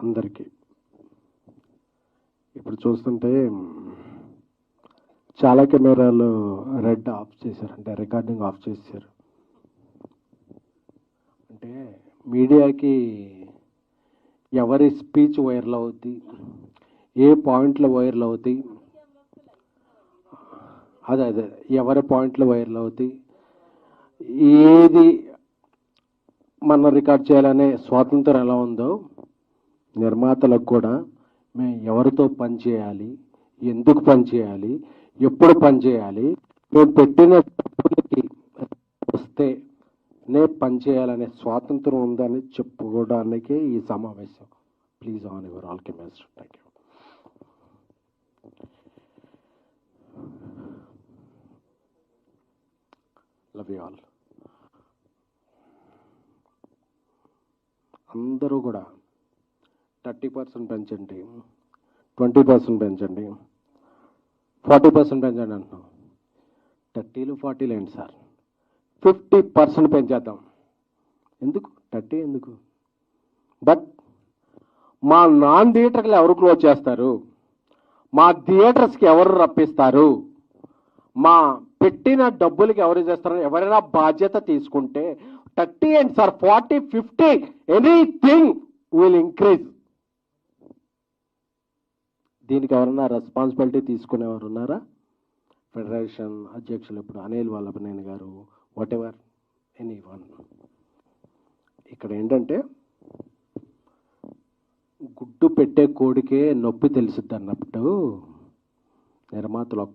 అందరికీ. ఇప్పుడు చూస్తుంటే చాలా కెమెరాలు రెడ్ ఆఫ్ చేశారు. అంటే రికార్డింగ్ ఆఫ్ చేశారు. అంటే మీడియాకి ఎవరి స్పీచ్ వైరల్ అవుద్ది ఏ పాయింట్లు వైరల్ అవుతాయి అదే అదే ఎవరి పాయింట్లు వైరల్ అవుతాయి ఏది మనం రికార్డ్ చేయాలనే స్వాతంత్రం ఎలా ఉందో నిర్మాతలకు కూడా మేము ఎవరితో పని చేయాలి? ఎందుకు పని చేయాలి? ఎప్పుడు పని చేయాలి? మేము పెట్టిన డబ్బులకి వస్తే నే పని చేయాలనే స్వాతంత్రం ఉందని చెప్పుకోవడానికే ఈ సమావేశం. Please on your all cameras thank you love you all అందరూ కూడా థర్టీ పర్సెంట్ పెంచండి. ట్వంటీ పర్సెంట్ పెంచండి. ఫార్టీ పర్సెంట్ పెంచండి అంటున్నాం. థర్టీలు ఫార్టీలు ఏంటి సార్? Fifty percent పెంచేద్దాం. ఎందుకు? థర్టీ ఎందుకు? బట్ మా నాన్ థియేటర్లు ఎవరు క్లోజ్ చేస్తారు? మా థియేటర్స్కి ఎవరు రప్పిస్తారు? మా పెట్టిన డబ్బులకి ఎవరు చేస్తారు? ఎవరైనా బాధ్యత తీసుకుంటే thirty and sir? Forty fifty anything will increase. దీనికి ఎవరన్నా రెస్పాన్సిబిలిటీ తీసుకునేవారు ఉన్నారా? ఫెడరేషన్ అధ్యక్షులు ఇప్పుడు అనిల్ వల్లభనేని గారు వాట్ ఎవర్ ఎనీ వన్ ఇక్కడ ఏంటంటే గుడ్డు పెట్టే కోడికే నొప్పి తెలుసుద్ది అన్నప్పుడు నిర్మాతలు